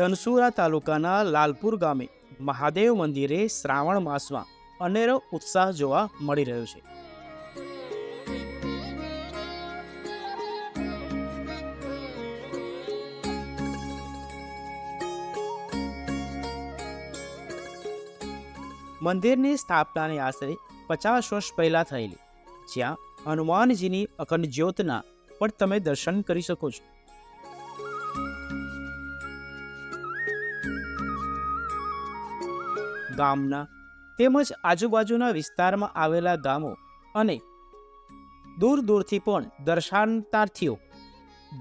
ધનસુરા તાલુકાના લાલપુર ગામે મહાદેવ મંદિરે શ્રાવણ માસમાં અનેરો ઉત્સાહ જોવા મળી રહ્યો છે. મંદિરની સ્થાપનાની આશરે પચાસ વર્ષ પહેલાં થયેલી, જ્યાં હનુમાનજીની અખંડ જ્યોતના પણ તમે દર્શન કરી શકો છો. ગામના તેમજ આજુબાજુના વિસ્તારમાં આવેલા ગામો અને દૂર દૂરથી પણ દર્શનાર્થીઓ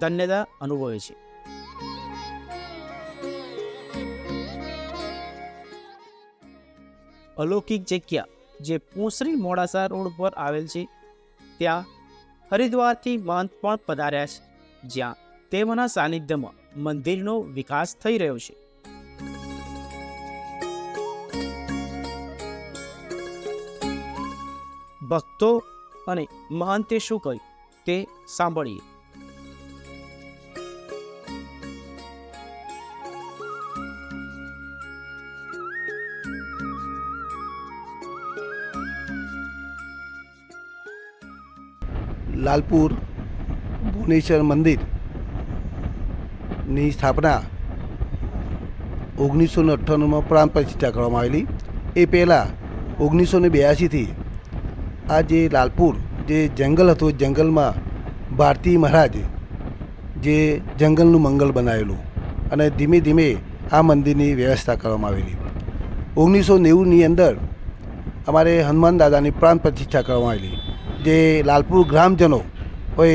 ધન્યતા અનુભવે છે. અલૌકિક જગ્યા જે પૂંસરી મોડાસા રોડ પર આવેલ છે, ત્યાં હરિદ્વારથી મહંત પણ પધાર્યા છે, જ્યાં તેમના સાનિધ્યમાં મંદિરનો વિકાસ થઈ રહ્યો છે. ભક્તો અને મહંતે શું કહ્યું તે સાંભળીએ. લાલપુર ભુવનેશ્વર મંદિરની સ્થાપના ઓગણીસો ને અઠ્ઠાણુંમાં પ્રાણ પ્રતિષ્ઠા કરવામાં આવેલી. એ પહેલાં ઓગણીસો ને બ્યાસીથી આ જે લાલપુર, જે જંગલ હતું, જંગલમાં ભારતી મહારાજ જે જંગલનું મંગલ બનાવેલું અને ધીમે ધીમે આ મંદિરની વ્યવસ્થા કરવામાં આવેલી. ઓગણીસો નેવુંની અંદર અમારે હનુમાન દાદાની પ્રાણ પ્રતિષ્ઠા કરવામાં આવેલી, જે લાલપુર ગ્રામજનો એ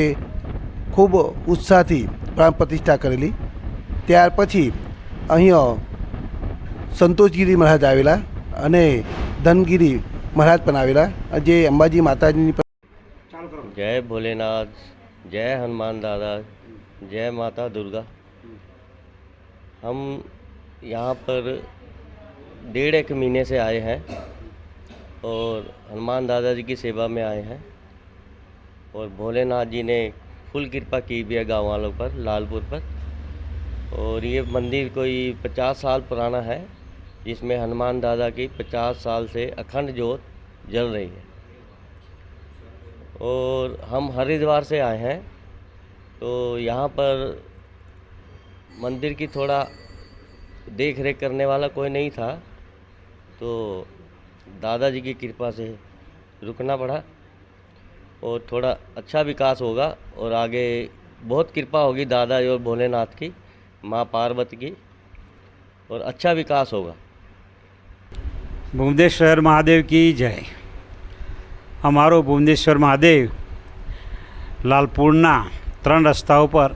ખૂબ ઉત્સાહથી પ્રાણ પ્રતિષ્ઠા કરેલી. ત્યાર પછી અહીંયા સંતોષગીરી મહારાજ આવેલા અને ધનગીરી મહારાજ પણ આવેલા જે અંબાજી માતાજીની जय भोलेनाथ जय हनुमान दादा जय माता दुर्गा हम यहाँ पर डेढ़ एक महीने से आए हैं और हनुमान दादा जी की सेवा में आए हैं और भोलेनाथ जी ने फुल कृपा की भी है गाँव वालों पर लालपुर पर और ये मंदिर कोई पचास साल पुराना है जिसमें हनुमान दादा की पचास साल से अखंड ज्योत जल रही है। और हम हरिद्वार से आए हैं तो यहाँ पर मंदिर की थोड़ा देख रेख करने वाला कोई नहीं था तो दादाजी की कृपा से रुकना पड़ा और थोड़ा अच्छा विकास होगा और आगे बहुत कृपा होगी दादाजी और भोलेनाथ की, माँ पार्वती की, और अच्छा विकास होगा। ભુવનેશ્વર મહાદેવ કી જય. અમારો ભુવનેશ્વર મહાદેવ લાલપુરના ત્રણ રસ્તાઓ પર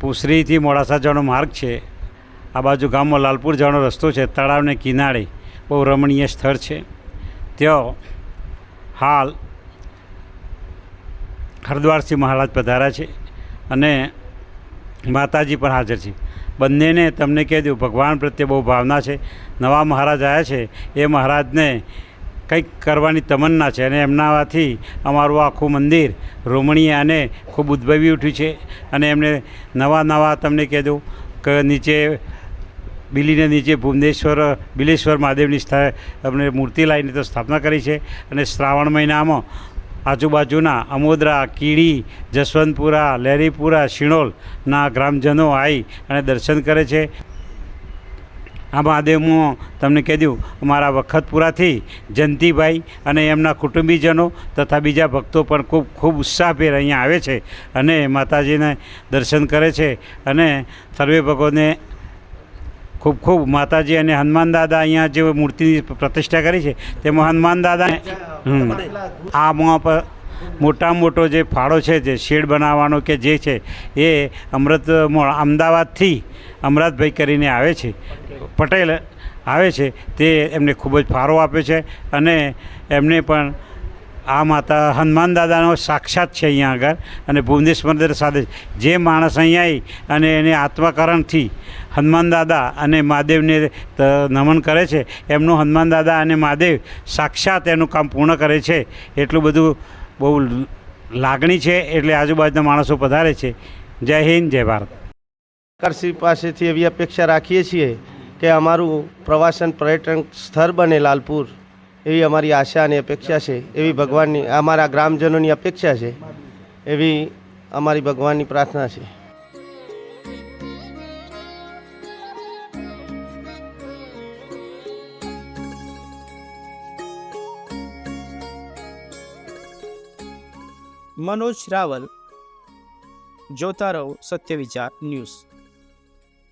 પુસરીથી મોડાસા જવાનો માર્ગ છે. આ બાજુ ગામમાં લાલપુર જવાનો રસ્તો છે. તળાવને કિનારે બહુ રમણીય સ્થળ છે. ત્યાં હાલ હરદ્વારસિંહ મહારાજ પધાર્યા છે અને માતાજી પણ હાજર છે. બંનેને તમને કહી દઉં, ભગવાન પ્રત્યે બહુ ભાવના છે. નવા મહારાજ આવ્યા છે, એ મહારાજને કંઈક કરવાની તમન્ના છે અને એમનાથી અમારું આખું મંદિર રોમણીય અને ખૂબ ઉદ્ભવી ઉઠ્યું છે. અને એમને નવા નવા તમને કહી દઉં કે નીચે બિલીને નીચે ભુવનેશ્વર, બિલેશ્વર મહાદેવની સ્થા, અમને મૂર્તિ લાવીને તો સ્થાપના કરી છે. અને શ્રાવણ મહિનામાં આજુબાજુના અમોદરા, કીડી, જસવંતપુરા લહેરીપુરા શિણોલના ગ્રામજનો આવી અને દર્શન કરે છે. આ મહાદેવમાં તમને કહી દઉં, અમારા વખતપુરાથી જંતીભાઈ અને એમના કુટુંબીજનો તથા બીજા ભક્તો પણ ખૂબ ખૂબ ઉત્સાહભેર અહીંયા આવે છે અને માતાજીને દર્શન કરે છે અને સર્વે ભગવાનને ખૂબ ખૂબ માતાજી અને હનુમાન દાદા અહીંયા જે મૂર્તિની પ્રતિષ્ઠા કરી છે તેમાં હનુમાન દાદા આ મોં પર મોટા મોટો જે ફાળો છે, જે શેડ બનાવવાનો કે જે છે, એ અમૃત અમદાવાદથી અમરાતભાઈ કરીને આવે છે. પટેલ આવે છે, તે એમને ખૂબ જ ફાળો આપ્યો છે અને એમને પણ આ માતા હનુમાન દાદાનો સાક્ષાત છે અહીંયા આગળ અને ભુવનેશ મંદિર સાથે જે માણસ અહીંયા આવી અને એને આત્મકરણથી હનુમાન દાદા અને મહાદેવને નમન કરે છે, એમનું હનુમાન દાદા અને મહાદેવ સાક્ષાત એનું કામ પૂર્ણ કરે છે. એટલું બધું બહુ લાગણી છે એટલે આજુબાજુના માણસો પધારે છે. જય હિન્દ, જય ભારત. સરકારશ્રી પાસેથી એવી અપેક્ષા રાખીએ છીએ કે અમારું પ્રવાસન પર્યટન સ્થળ બને લાલપુર. એવી અમારી આશા અને અપેક્ષા છે, એવી ભગવાનની, અમારા ગ્રામજનોની અપેક્ષા છે, એવી અમારી ભગવાનની પ્રાર્થના છે. મનોજ રાવલ, જોતા રહો સત્ય વિચાર ન્યૂઝ.